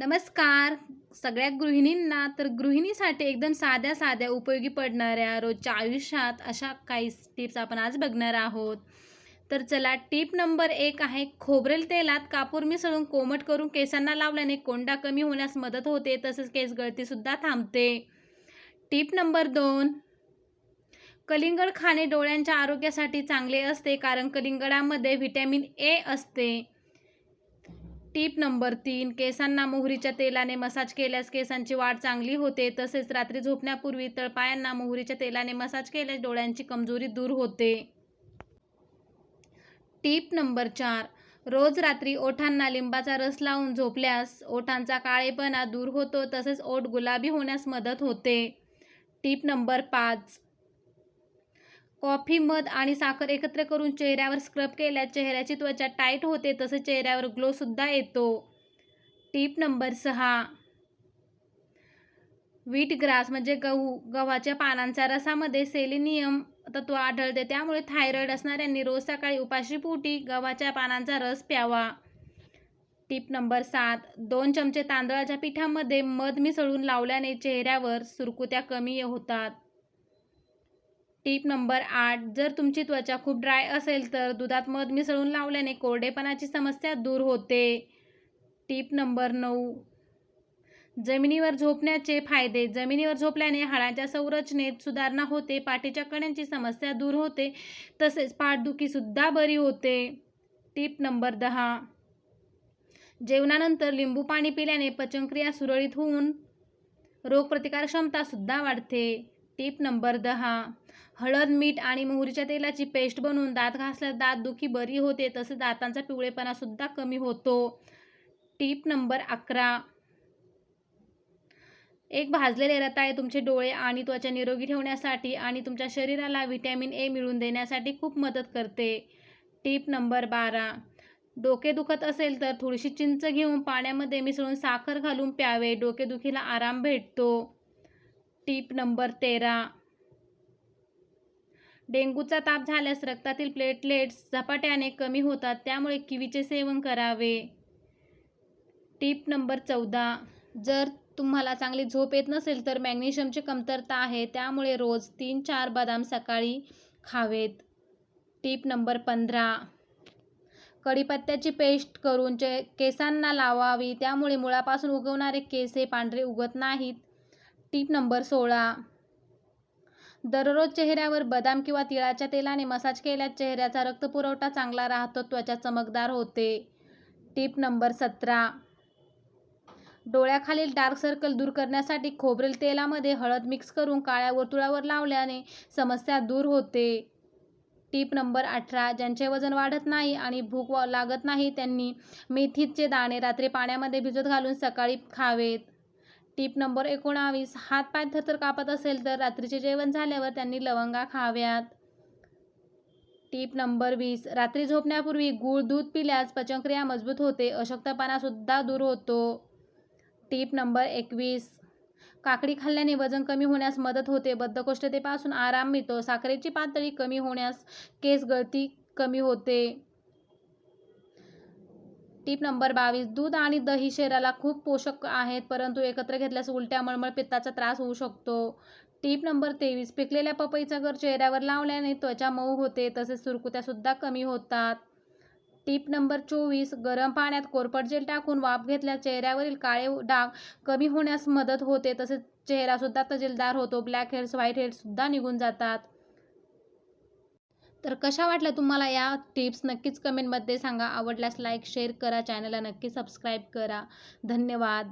नमस्कार. सगळ्या गृहिणींना तर गृहिणीसाठी एकदम साध्या साध्या उपयोगी पडणाऱ्या रोजच्या आयुष्यात अशा काही टिप्स आपण आज बघणार आहोत. तर चला टीप नंबर एक आहे खोबरेल तेलात कापूर मिसळून कोमट करून केसांना लावल्याने कोंडा कमी होण्यास मदत होते तसेच केस गळतीसुद्धा थांबते. टीप नंबर दोन कलिंगड खाणे डोळ्यांच्या आरोग्यासाठी चांगले असते कारण कलिंगडामध्ये व्हिटॅमिन ए असते. टीप नंबर तीन केसांना मोहरीच्या तेलाने मसाज केल्यास केसांची वाढ चांगली होते. तसेच रात्री झोपण्यापूर्वी तळपायांना मोहरीच्या तेलाने मसाज केल्यास डोळ्यांची कमजोरी दूर होते. टीप नंबर चार रोज रात्री ओठांना लिंबाचा रस लावून झोपल्यास ओठांचा काळेपणा दूर होतो. तसेच ओठ गुलाबी होण्यास मदत होते. टीप नंबर पाच कॉफी मध आणि साखर एकत्र करून चेहऱ्यावर स्क्रब केल्यास चेहऱ्याची त्वचा टाईट होते तसेच चेहऱ्यावर ग्लोसुद्धा येतो. टीप नंबर सहा. वीट ग्रास म्हणजे गहू गव्हाच्या पानांच्या रसामध्ये सेलिनियम तत्व आढळते त्यामुळे थायरॉईड असणाऱ्यांनी रोज सकाळी उपाशीपोटी गव्हाच्या पानांचा रस प्यावा. टीप नंबर सात. दोन चमचे तांदळाच्या पिठामध्ये मध मिसळून लावल्याने चेहऱ्यावर सुरकुत्या कमी होतात. टीप नंबर आठ जर तुमची त्वचा खूप ड्राय असेल तर दुधात मध मिसळून लावल्याने कोरडेपणाची समस्या दूर होते. टीप नंबर नऊ जमिनीवर झोपण्याचे फायदे. जमिनीवर झोपल्याने हाडांच्या संरचनेत सुधारणा होते पाठीच्या कण्यांची समस्या दूर होते तसेच पाठदुखीसुद्धा बरी होते. टीप नंबर दहा जेवणानंतर लिंबू पाणी पिल्याने पचनक्रिया सुरळीत होऊन रोगप्रतिकारक्षमतासुद्धा वाढते. टीप नंबर दहा हळद मीठ आणि मोहरीच्या तेलाची पेस्ट बनवून दात घासल्यास दात दुखी बरी होते तसेच दातांचा पिवळेपणासुद्धा कमी होतो. टीप नंबर अकरा. एक भाजलेले रताळे तुमचे डोळे आणि त्वचा निरोगी ठेवण्यासाठी आणि तुमच्या शरीराला व्हिटॅमिन ए मिळवून देण्यासाठी खूप मदत करते. टीप नंबर बारा. डोके दुखत असेल तर थोडीशी चिंच घेऊन पाण्यामध्ये मिसळून साखर घालून प्यावे डोकेदुखीला आराम भेटतो. टीप नंबर तेरा. डेंग्यूचा ताप झाल्यास रक्तातील प्लेटलेट्स झपाट्याने कमी होतात त्यामुळे किवीचे सेवन करावे. टीप नंबर चौदा. जर तुम्हाला चांगली झोप येत नसेल तर मॅग्नेशियमची कमतरता आहे त्यामुळे रोज तीन चार बदाम सकाळी खावेत. टीप नंबर पंधरा. कढीपत्त्याची पेस्ट करून जे केसांना लावावी त्यामुळे मुळापासून उगवणारे केस हे पांढरे उगत नाहीत. टीप नंबर सोळा. दररोज चेहऱ्यावर बदाम किंवा तिळाच्या तेलाने मसाज केल्यास चेहऱ्याचा रक्तपुरवठा चांगला राहतो त्वचा चमकदार होते. टीप नंबर सतरा. डोळ्याखालील डार्क सर्कल दूर करण्यासाठी खोबरेल तेलामध्ये हळद मिक्स करून काळ्या वर्तुळावर लावल्याने समस्या दूर होते. टीप नंबर अठरा. ज्यांचे वजन वाढत नाही आणि भूक लागत नाही त्यांनी मेथीचे दाणे रात्री पाण्यामध्ये भिजत घालून सकाळी खावेत. टीप नंबर एकोणावीस. हातपाय थरथर कापत असेल तर रात्रीचे जेवण झाल्यावर त्यांनी लवंगा खाव्यात. टीप नंबर वीस. रात्री झोपण्यापूर्वी गूळ दूध पिल्यास पचनक्रिया मजबूत होते अशक्तपणासुद्धा दूर होतो. टीप नंबर एकवीस. काकडी खाल्ल्याने वजन कमी होण्यास मदत होते बद्धकोष्ठतेपासून आराम मिळतो साखरेची पातळी कमी होण्यास केस गळती कमी होते. टीप नंबर बावीस दूध आणि दही शरीराला खूप पोषक आहेत परंतु एकत्र घेतल्यास उलट्या मळमळ पित्ताचा त्रास होऊ शकतो. टीप नंबर तेवीस पिकलेल्या पपईचा गर चेहऱ्यावर लावल्याने त्वचा मऊ होते तसेच सुरकुत्यासुद्धा कमी होतात. टीप नंबर चोवीस गरम पाण्यात कोरपट जेल टाकून वाफ घेतल्यास चेहऱ्यावरील काळे डाग कमी होण्यास मदत होते तसेच चेहरासुद्धा तजेलदार होतो ब्लॅक हेड्स व्हाईट हेड्ससुद्धा निघून जातात. तर कशा वाटल्या तुम्हाला या टिप्स? नक्कीच कमेंटमध्ये सांगा. आवडल्यास लाईक शेअर करा. चॅनलला नक्की सबस्क्राईब करा. धन्यवाद.